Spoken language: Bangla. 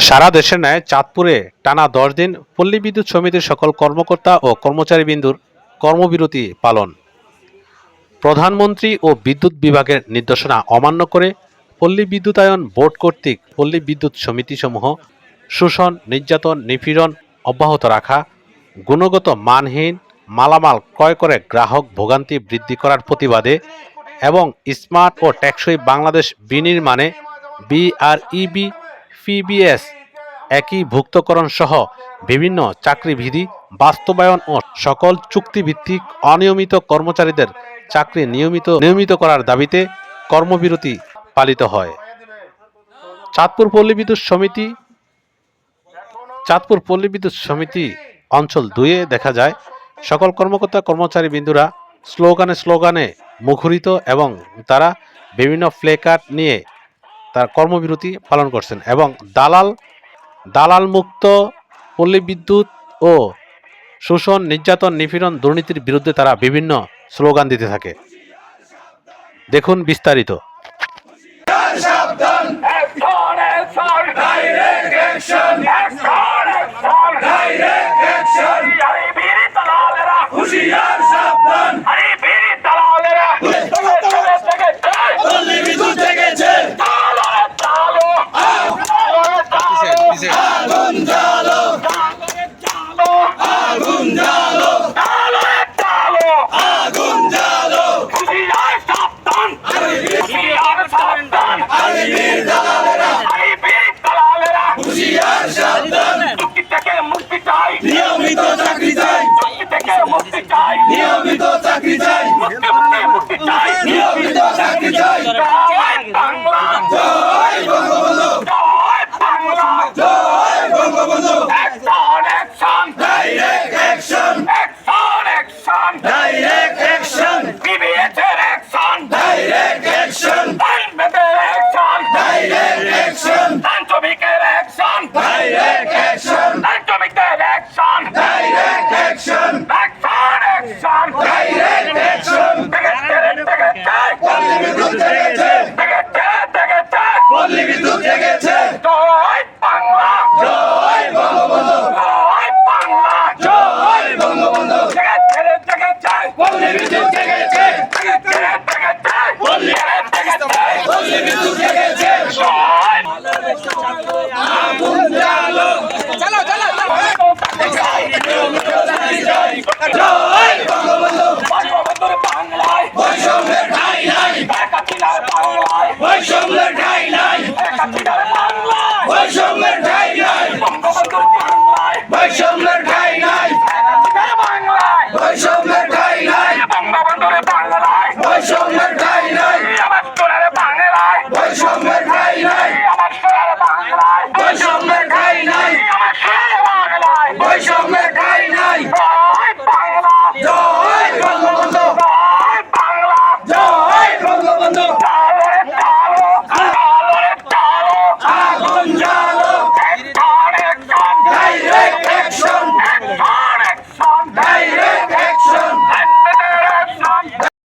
সারা দেশের ন্যায় চাঁদপুরে টানা দশ দিন পল্লী বিদ্যুৎ সমিতির সকল কর্মকর্তা ও কর্মচারীবৃন্দুর কর্মবিরতি পালন। প্রধানমন্ত্রী ও বিদ্যুৎ বিভাগের নির্দেশনা অমান্য করে পল্লী বিদ্যুতায়ন বোর্ড কর্তৃক পল্লী বিদ্যুৎ সমিতিসমূহ শোষণ, নির্যাতন, নিপীড়ন অব্যাহত রাখা, গুণগত মানহীন, মালামাল ক্রয় করে গ্রাহক ভোগান্তি বৃদ্ধি করার প্রতিবাদে এবং স্মার্ট ও টেকসই বাংলাদেশ বিনির্মাণে বিআরইবি একই ভুক্তকরণ সহ বিভিন্ন চাকরিবিধি, বাস্তবায়ন ও সকল চুক্তিভিত্তিক অনিয়মিত কর্মচারীদের চাকরি নিয়মিত নিয়মিত করার দাবিতে কর্মবিরতি পালিত হয়। চাঁদপুর পল্লী বিদ্যুৎ সমিতি, চাঁদপুর পল্লী বিদ্যুৎ সমিতি অঞ্চল দুয়ে দেখা যায়, সকল কর্মকর্তা কর্মচারী বিন্দুরা স্লোগানে স্লোগানে মুখরিত এবং তারা বিভিন্ন ফ্লেকার্ড নিয়ে তার কর্মবিরতি পালন করছেন এবং দালাল দালাল মুক্ত পল্লী বিদ্যুৎ ও শোষণ, নির্যাতন, নিপীড়ন দুর্নীতির বিরুদ্ধে তারা বিভিন্ন স্লোগান দিতে থাকে। দেখুন বিস্তারিত। চাই। নিয়মিত চাকরি চাই। থেকে মুক্তি চাই। নিয়মিত চাকরি চাই। বৈষম্যের ঠাই নাই বৈষম্যের ঠাই নাই বৈষম্যের Extra!